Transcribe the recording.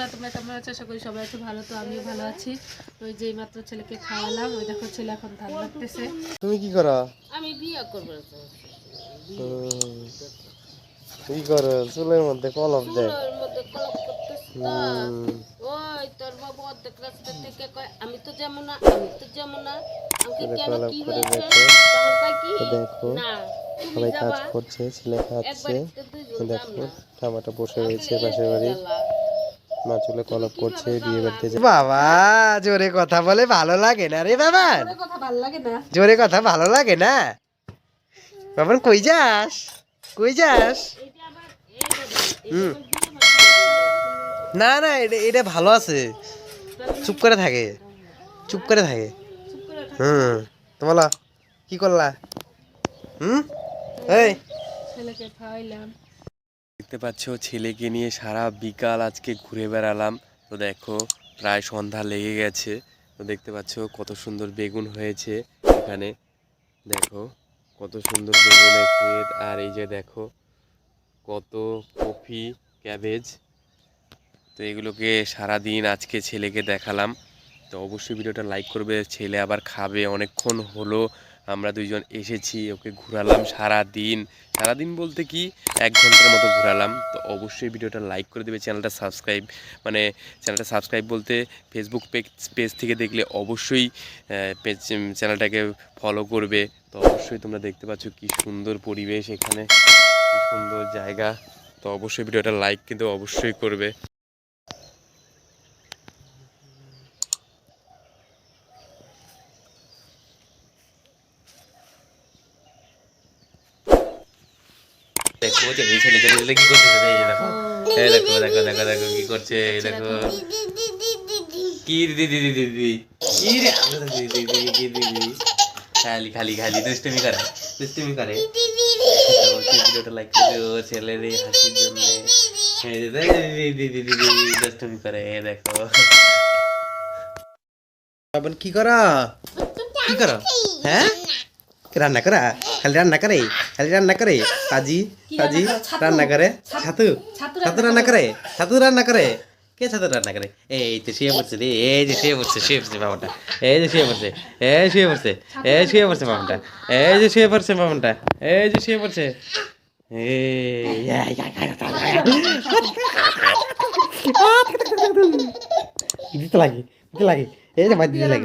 বন্ধুরা তোমরা কেমন আছো? আশা করি সবাই একটু ভালো তো আমিও ভালো আছি। ওই যে মাত্র ছেলেকে খাওয়ালাম ওই দেখো ছেলে এখন ধান লাগতেছে তুমি কি করো? আমি বিয়ে করব। কি করো? চুলের মধ্যে কলপ দেয়। ওই তোর বাবু অর্ধেক রাস্তা থেকে কয় আমি তো যেমন না আমি তো যেমন না। আমাকে কেন কি হয়েছে? দেখো। কি? তো দেখো না সবাই কাজ করছে ছেলে খাচ্ছে। দেখো না। টামাটা বসে রয়েছে পাশের বাড়ি। মা চুলে কলপ করছে বিয়ে বাড়িতে বাবা জোরে কথা বলে ভালো লাগে না রে বাবা। তোর কথা ভালো লাগে না। জোরে কথা ভালো লাগে না। বাবান কই যাস? কই যাস? বাবা, হুম। বাবা। না না এটা এটা ভালো আছে। চুপ করে থাকে। চুপ করে থাকে। চুপ করে হুম। তো বলো কি করলা? হুম? এই। ছেলেকে খাওয়াইলাম। দেখতে পাচ্ছ, ছেলেকে নিয়ে সারা বিকাল আজকে ঘুরে বেড়ালাম। তো দেখো, প্রায় সন্ধ্যা লেগে গেছে। তো দেখতে পাচ্ছ, কত সুন্দর বেগুন হয়েছে এখানে। দেখো, কত সুন্দর বেগুনের ক্ষেত। আর এই যে দেখো, কত কফি, ক্যাবেজ। তো এগুলোকে সারা দিন আজকে ছেলেকে দেখালাম। তো অবশ্যই ভিডিওটা লাইক করবে, ছেলে আবার খাবে। অনেকক্ষণ হলো আমরা দুইজন এসেছি, ওকে ঘোরালাম সারা দিন সারাদিন বলতে কি, এক ঘণ্টার মতো ঘোরালাম। তো অবশ্যই ভিডিওটা লাইক করে দেবে, চ্যানেলটা সাবস্ক্রাইব মানে চ্যানেলটা সাবস্ক্রাইব বলতে ফেসবুক পেজ পেজ থেকে দেখলে অবশ্যই চ্যানেলটাকে ফলো করবে। তো অবশ্যই তোমরা দেখতে পাচ্ছ কি সুন্দর পরিবেশ এখানে সুন্দর জায়গা। তো অবশ্যই ভিডিওটা লাইক কিন্তু অবশ্যই করবে। কি করছে দিদি দিদি দিদি কি রে দিদি কি দিদি খালি খালি খালি দুষ্টুমি করে দুষ্টুমি হাসির জন্য করে দেখো কি করা? কি করা? হ্যাঁ? রান্না করা? খালি রান্না করে খালি রান্না করে সাজি সাজি রান্না করে ছাতু ছাতু রান্না করে ছাতু রান্না করে কে ছাতু রান্না করে এই তো শুয়ে পড়ছে রে এই যে শুয়ে পড়ছে শুয়ে পড়ছে বাবাটা এই যে শুয়ে পড়ছে এই শুয়ে পড়ছে এই শুয়ে পড়ছে বাবাটা এই যে শুয়ে পড়ছে বাবাটা এই যে শুয়ে পড়ছে দিতে লাগে দিতে লাগে এই যে দিতে লাগে